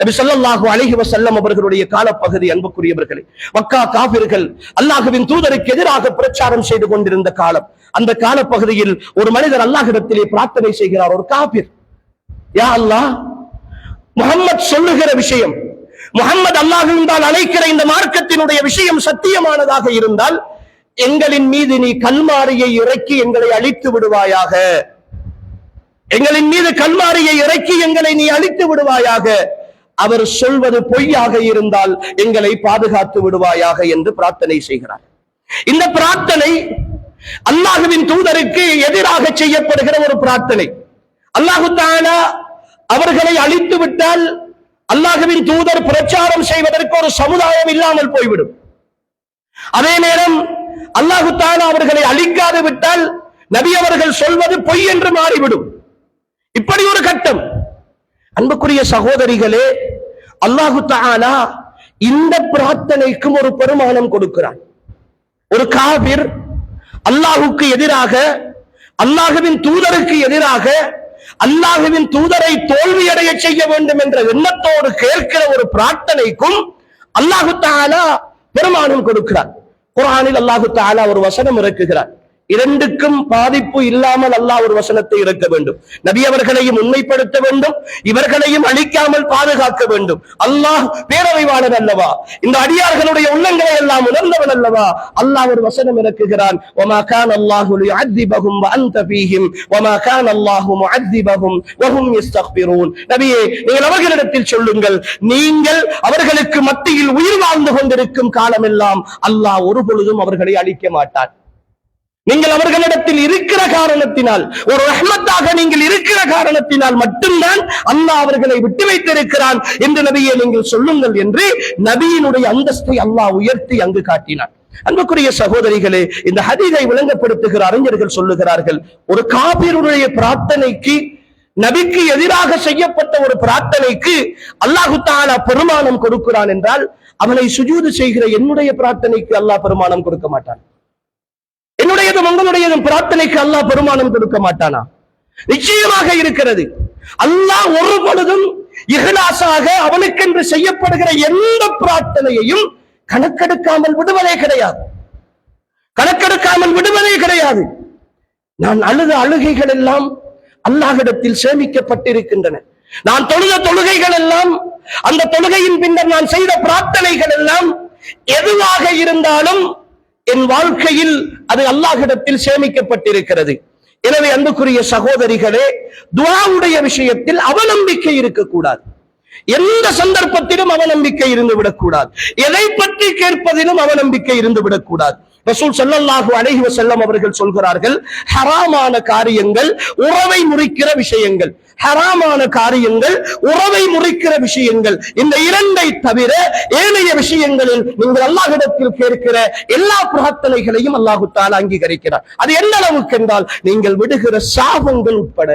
நபி சொல்லாஹு அழகி வசல்லம் அவர்களுடைய காலப்பகுதி அன்புக்குரியவர்களே மக்கா காபிர்கள் அல்லாஹுவின் தூதருக்கு எதிராக பிரச்சாரம் செய்து கொண்டிருந்த காலம். அந்த காலப்பகுதியில் ஒரு மனிதர் அல்லாஹிடத்திலே பிரார்த்தனை செய்கிறார் ஒரு காபிர். யா அல்லாஹ் முகம்மது சொல்லுகிற விஷயம் முகம்மது அல்லாஹ்வின் தான் அழைக்கிற இந்த மார்க்கத்தினுடைய விஷயம் சத்தியமானதாக இருந்தால் எங்களின் மீது நீ கல்மாரியை இறக்கி எங்களை அழித்து விடுவாயாக. எங்களின் மீது கல்மாரியை இறக்கி எங்களை நீ அழித்து விடுவாயாக. அவர் சொல்வது பொய்யாக இருந்தால் எங்களை பாதுகாத்து விடுவாயாக என்று பிரார்த்தனை செய்கிறார். இந்த பிரார்த்தனை அல்லாஹுவின் தூதருக்கு எதிராக செய்யப்படுகிற ஒரு பிரார்த்தனை. அல்லாஹு தானா அவர்களை அழித்து விட்டால் அல்லாஹுவின் தூதர் பிரச்சாரம் செய்வதற்கு ஒரு சமுதாயம் இல்லாமல் போய்விடும். அதே நேரம் அல்லாஹு தானா அவர்களை அழிக்காது விட்டால் நபி அவர்கள் சொல்வது பொய் என்று மாறிவிடும். இப்படி ஒரு கட்டம். அன்புக்குரிய சகோதரிகளே அல்லாஹு தாலா இந்த பிரார்த்தனைக்கும் ஒரு பெருமானம் கொடுக்கிறான். ஒரு காபிர் அல்லாஹுக்கு எதிராக அல்லாஹுவின் தூதருக்கு எதிராக அல்லாஹுவின் தூதரை தோல்வியடைய செய்ய வேண்டும் என்ற எண்ணத்தோடு கேட்கிற ஒரு பிரார்த்தனைக்கும் அல்லாஹு தாலா பெருமானம் கொடுக்கிறார் குரானில் அல்லாஹு தாலா ஒரு வசனம் இறக்குகிறார். இரண்டுக்கும் பாதிப்பு இல்லாமல் அல்லாஹ் ஒரு வசனத்தை இறக்க வேண்டும். நபி அவர்களையும் உண்மைப்படுத்த வேண்டும். இவர்களையும் அழிக்காமல் பாதுகாக்க வேண்டும். அல்லாஹ் பேரவைவாளர் அல்லவா? இந்த அடியார்களுடைய உள்ளங்களை எல்லாம் உணர்ந்தவன் அல்லவா? அல்லாஹ் ஒரு வசனம் இறக்குகிறான். ஒமா கான் அல்லாஹு யுஅத்திபஹும் வஅன்த ஃபீஹிம். ஒமா கான் அல்லாஹு முஅத்திபஹும் வஹும் யஸ்தக்பிரூன் நபியே நீங்கள் அவர்களிடத்தில் சொல்லுங்கள். நீங்கள் அவர்களுக்கு மத்தியில் உயிர் வாழ்ந்து கொண்டிருக்கும் காலமெல்லாம் அல்லாஹ் ஒரு பொழுதும் அவர்களை அழிக்க மாட்டான். நீங்கள் அவர்களிடத்தில் இருக்கிற காரணத்தினால் ஒரு ரஹ்மத்தாக நீங்கள் இருக்கிற காரணத்தினால் மட்டும்தான் அல்லாஹ் அவர்களை விட்டு வைத்திருக்கிறான் என்று நபியை நீங்கள் சொல்லுங்கள் என்று நபியினுடைய அந்தஸ்தை அல்லாஹ் உயர்த்தி அங்கு காட்டினான். அன்புக்குரிய சகோதரிகளே இந்த ஹதீதை விளங்கப்படுத்துகிற அறிஞர்கள் சொல்லுகிறார்கள் ஒரு காபிருடைய பிரார்த்தனைக்கு நபிக்கு எதிராக செய்யப்பட்ட ஒரு பிரார்த்தனைக்கு அல்லாஹு தாலா பெருமானம் கொடுக்கிறான் என்றால் அவனை சுஜூது செய்கிற என்னுடைய பிரார்த்தனைக்கு அல்லாஹ் பெருமானம் கொடுக்க மாட்டான். என்னுடையதும் உங்களுடையதும். பிரார்த்தனைக்கு அல்லாஹ் பெருமானம் கொடுக்க மாட்டானா? நிச்சயமாக இருக்கிறது. அல்லாஹ் ஒரு பொழுதும் இகலாசாக அவனுக்கென்று செய்யப்படுகிற எந்த பிரார்த்தனையையும் கணக்கெடுக்காமல் விடுவதே கிடையாது. கணக்கெடுக்காமல் விடுவதே கிடையாது. நான் அழுத அழுகைகள் எல்லாம் அல்லாஹிடத்தில் சேமிக்கப்பட்டிருக்கின்றன. நான் தொழுத தொழுகைகள் எல்லாம் அந்த தொழுகையின் பின்னர் நான் செய்த பிரார்த்தனைகள் எல்லாம் எதுவாக இருந்தாலும் என் வாழ்க்கையில் அது அல்லாஹிடத்தில் சேமிக்கப்பட்டிருக்கிறது. எனவே அன்புக்குரிய சகோதரிகளே துவாவுடைய விஷயத்தில் அவநம்பிக்கை இருக்கக்கூடாது. எந்த சந்தர்ப்பத்திலும் அவநம்பிக்கை இருந்து விடக்கூடாது. எதை பற்றி கேட்பதிலும் அவநம்பிக்கை இருந்து விடக்கூடாது. ரசூல் ஸல்லல்லாஹு அலைஹி வஸல்லம் அவர்கள் சொல்கிறார்கள் ஹராமான காரியங்கள் உறவை முறிக்கிற விஷயங்கள். ஹராமான காரியங்கள் உறவை முறிக்கிற விஷயங்கள். இந்த இரண்டை தவிர ஏனைய விஷயங்களில் நீங்கள் அல்லாஹிடத்தில் கேட்கிற எல்லா பிரார்த்தனைகளையும் அல்லாஹு தால் அங்கீகரிக்கிறார். அது எந்த அளவுக்கு என்றால் நீங்கள் விடுகிற சாபங்கள் உட்பட.